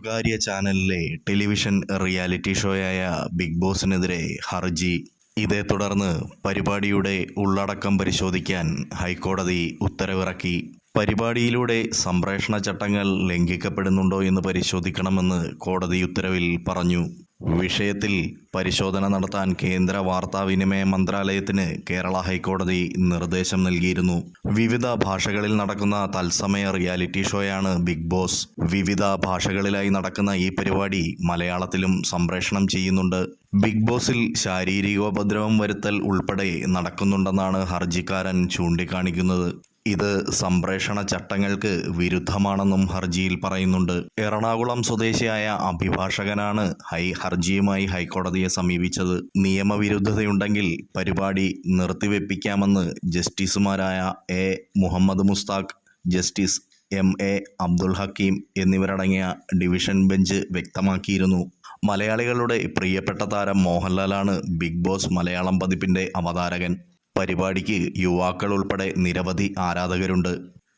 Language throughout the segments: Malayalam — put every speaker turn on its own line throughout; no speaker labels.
സ്വകാര്യ ചാനലിലെ ടെലിവിഷൻ റിയാലിറ്റി ഷോയായ ബിഗ് ബോസിനെതിരെ ഹർജി. ഇതേ തുടർന്ന് പരിപാടിയുടെ ഉള്ളടക്കം പരിശോധിക്കാൻ ഹൈക്കോടതി ഉത്തരവിറക്കി. പരിപാടിയിലൂടെ സംപ്രേഷണ ചട്ടങ്ങൾ ലംഘിക്കപ്പെടുന്നുണ്ടോ എന്ന് പരിശോധിക്കണമെന്ന് കോടതി ഉത്തരവിൽ പറഞ്ഞു. വിഷയത്തിൽ പരിശോധന നടത്താൻ കേന്ദ്ര വാർത്താവിനിമയ മന്ത്രാലയത്തിന് കേരള ഹൈക്കോടതി നിർദ്ദേശം നൽകിയിരുന്നു. വിവിധ ഭാഷകളിൽ നടക്കുന്ന തത്സമയ റിയാലിറ്റി ഷോയാണ് ബിഗ് ബോസ്. വിവിധ ഭാഷകളിലായി നടക്കുന്ന ഈ പരിപാടി മലയാളത്തിലും സംപ്രേഷണം ചെയ്യുന്നുണ്ട്. ബിഗ് ബോസിൽ ശാരീരികോപദ്രവം വരുത്തൽ ഉൾപ്പെടെ നടക്കുന്നുണ്ടെന്നാണ് ഹർജിക്കാരൻ ചൂണ്ടിക്കാണിക്കുന്നത്. ഇത് സംപ്രേഷണ ചട്ടങ്ങൾക്ക് വിരുദ്ധമാണെന്നും ഹർജിയിൽ പറയുന്നുണ്ട്. എറണാകുളം സ്വദേശിയായ അഭിഭാഷകനാണ് ഹൈ ഹർജിയുമായി ഹൈക്കോടതിയെ സമീപിച്ചത്. നിയമവിരുദ്ധതയുണ്ടെങ്കിൽ പരിപാടി നിർത്തിവെപ്പിക്കാമെന്ന് ജസ്റ്റിസുമാരായ A. Muhammad Mushtaq justice M. A. Abdul Hakeem എന്നിവരടങ്ങിയ ഡിവിഷൻ ബെഞ്ച് വ്യക്തമാക്കിയിരുന്നു. മലയാളികളുടെ പ്രിയപ്പെട്ട താരം മോഹൻലാലാണ് ബിഗ് ബോസ് മലയാളം പതിപ്പിന്റെ അവതാരകൻ. പരിപാടിക്ക് യുവാക്കൾ ഉൾപ്പെടെ നിരവധി ആരാധകരുണ്ട്.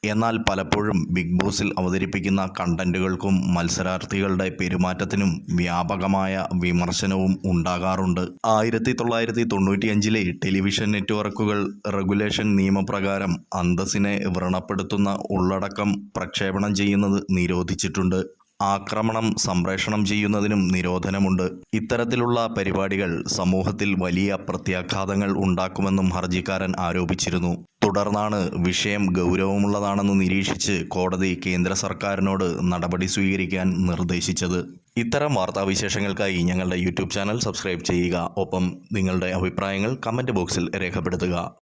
എന്നാൽ പലപ്പോഴും ബിഗ് ബോസിൽ അവതരിപ്പിക്കുന്ന കണ്ടന്റുകൾക്കും മത്സരാർത്ഥികളുടെ പെരുമാറ്റത്തിനും വ്യാപകമായ വിമർശനവും ഉണ്ടാകാറുണ്ട്. ആയിരത്തി തൊള്ളായിരത്തി തൊണ്ണൂറ്റിയഞ്ചിലെ ടെലിവിഷൻ നെറ്റ്വർക്കുകൾ റെഗുലേഷൻ നിയമപ്രകാരം അന്തസ്സിനെ വ്രണപ്പെടുത്തുന്ന ഉള്ളടക്കം പ്രക്ഷേപണം ചെയ്യുന്നത് നിരോധിച്ചിട്ടുണ്ട്. ആക്രമണം സംപ്രേഷണം ചെയ്യുന്നതിനും നിരോധനമുണ്ട്. ഇത്തരത്തിലുള്ള പരിപാടികൾ സമൂഹത്തിൽ വലിയ പ്രത്യാഘാതങ്ങൾ ഉണ്ടാക്കുമെന്നും ഹർജിക്കാരൻ ആരോപിച്ചിരുന്നു. തുടർന്നാണ് വിഷയം ഗൗരവമുള്ളതാണെന്ന് നിരീക്ഷിച്ച് കോടതി കേന്ദ്ര സർക്കാരിനോട് നടപടി സ്വീകരിക്കാൻ നിർദ്ദേശിച്ചത്. ഇത്തരം വാർത്താവിശേഷങ്ങൾക്കായി ഞങ്ങളുടെ യൂട്യൂബ് ചാനൽ സബ്സ്ക്രൈബ് ചെയ്യുക. ഒപ്പം നിങ്ങളുടെ അഭിപ്രായങ്ങൾ കമന്റ് ബോക്സിൽ രേഖപ്പെടുത്തുക.